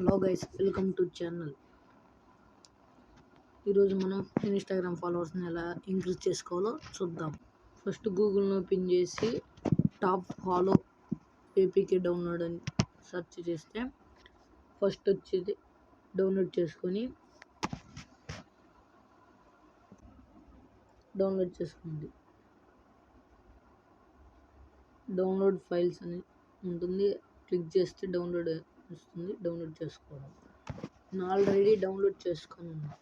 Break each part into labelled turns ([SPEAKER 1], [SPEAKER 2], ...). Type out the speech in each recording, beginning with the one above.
[SPEAKER 1] Hello guys welcome to channel. ఈరోజు మనం Instagram ఫాలోవర్స్ని ఎలా ఇంక్రీజ్ చేసుకోవాలో చూద్దాం. ఫస్ట్ గూగుల్ని ఓపెన్ చేసి టాప్ ఫాలో ఏపీకే డౌన్లోడ్ అని సెర్చ్ చేస్తే ఫస్ట్ వచ్చేది డౌన్లోడ్ చేసుకొని డౌన్లోడ్ చేసుకోండి. డౌన్లోడ్ ఫైల్స్ అని ఉంటుంది. క్లిక్ చేస్తే డౌన్లోడ్ వస్తుంది డౌన్లోడ్ చేసుకోవడం. నేను ఆల్రెడీ డౌన్లోడ్ చేసుకొని ఉన్నా.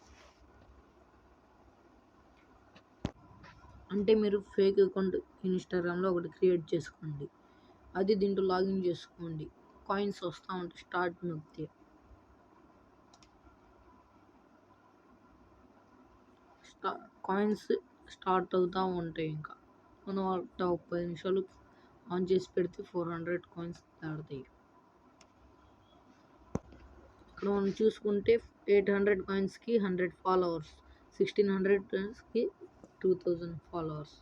[SPEAKER 1] అంటే మీరు ఫేక్ అకౌంట్ ఇన్స్టాగ్రామ్లో ఒకటి క్రియేట్ చేసుకోండి. అది దీంట్లో లాగిన్ చేసుకోండి. కాయిన్స్ వస్తూ ఉంటాయి స్టార్ట్ నొక్కితే స్టా కాయిన్స్ స్టార్ట్ అవుతూ ఉంటాయి ఇంకా. మనం ఒక పది నిమిషాలు ఆన్ చేసి పెడితే ఫోర్ హండ్రెడ్ కాయిన్స్ దాడతాయి అక్కడ మనం చూసుకుంటే ఎయిట్ హండ్రెడ్ కాయిన్స్కి హండ్రెడ్ ఫాలోవర్స్ సిక్స్టీన్ హండ్రెడ్ కాయిన్స్కి టూ థౌజండ్ ఫాలోవర్స్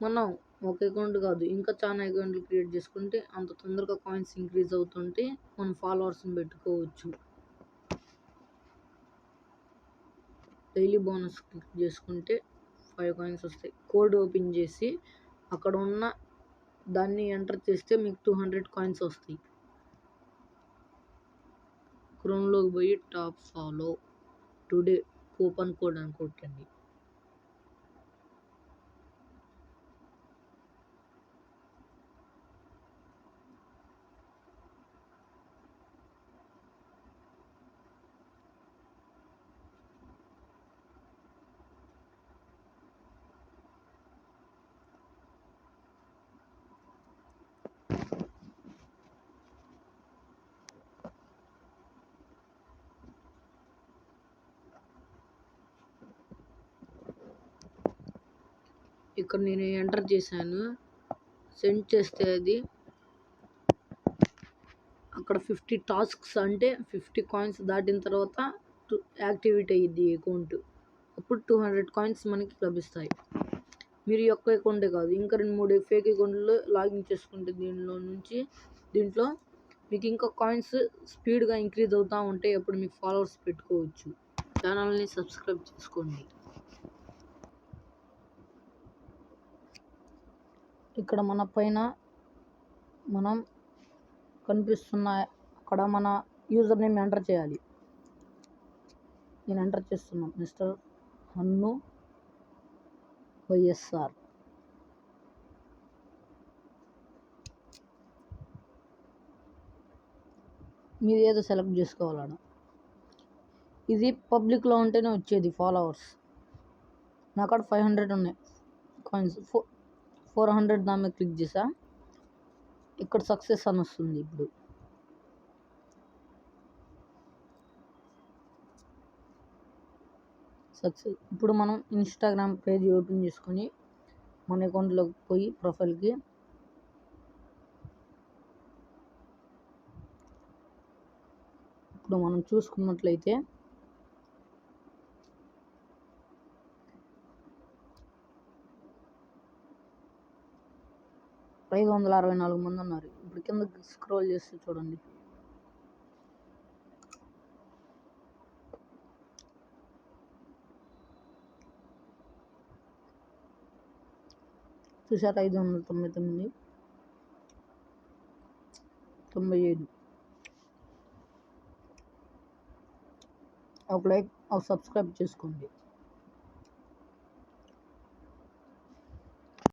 [SPEAKER 1] మనం ఒక అకౌంట్ కాదు ఇంకా చాలా అకౌంట్లు క్రియేట్ చేసుకుంటే అంత తొందరగా కాయిన్స్ ఇంక్రీజ్ అవుతుంటే మనం ఫాలోవర్స్ని పెట్టుకోవచ్చు. డైలీ బోనస్ క్లిక్ చేసుకుంటే ఫైవ్ కాయిన్స్ వస్తాయి. కోడ్ ఓపెన్ చేసి అక్కడ ఉన్న దాన్ని ఎంటర్ చేస్తే మీకు టూ హండ్రెడ్ కాయిన్స్ వస్తాయి. క్రోమ్లోకి పోయి top follow. Today coupon code అని కొట్టండి ఇక్కడ నేను ఎంటర్ చేశాను. సెండ్ చేస్తే అది. అక్కడ ఫిఫ్టీ టాస్క్స్ అంటే ఫిఫ్టీ కాయిన్స్ దాటిన తర్వాత యాక్టివేట్ అయ్యిద్ది అకౌంట్. అప్పుడు టూ హండ్రెడ్ కాయిన్స్ మనకి లభిస్తాయి. మీరు ఈ ఒక్క అకౌంటే కాదు ఇంకా రెండు మూడు ఫేక్ అకౌంట్లు లాగిన్ చేసుకుంటే దీనిలో నుంచి దీంట్లో మీకు ఇంకా కాయిన్స్ స్పీడ్గా ఇంక్రీజ్ అవుతూ ఉంటే అప్పుడు మీకు ఫాలోవర్స్ పెట్టుకోవచ్చు. ఛానల్ని సబ్స్క్రైబ్ చేసుకోండి. ఇక్కడ మన పైన మనం కనిపిస్తున్న అక్కడ మన యూజర్ నేమ్ ఎంటర్ చేయాలి. నేను ఎంటర్ చేస్తున్నాను. మిస్టర్ హన్ను వైఎస్ఆర్. మీరు ఏదో సెలెక్ట్ చేసుకోవాలన్న. ఇది పబ్లిక్లో ఉంటేనే వచ్చేది ఫాలోవర్స్. నా కాడ ఫైవ్ హండ్రెడ్ ఉన్నాయి. కాయిన్స్ ఫోర్ ఫోర్ హండ్రెడ్ దాని మీద క్లిక్ చేసా. ఇక్కడ సక్సెస్ అని వస్తుంది ఇప్పుడు. సక్సెస్ ఇప్పుడు మనం ఇన్స్టాగ్రామ్ పేజ్ ఓపెన్ చేసుకొని మన అకౌంట్లోకి పోయి ప్రొఫైల్కి ఇప్పుడు మనం చూసుకున్నట్లయితే ఐదు వందల అరవై నాలుగు మంది ఉన్నారు. ఇప్పుడు కింద స్క్రోల్ చేస్తే చూడండి. చూసారు ఐదు వందల తొంభై తొమ్మిది. తొంభై ఐదు ఒక లైక్ ఒక సబ్స్క్రైబ్ చేసుకోండి.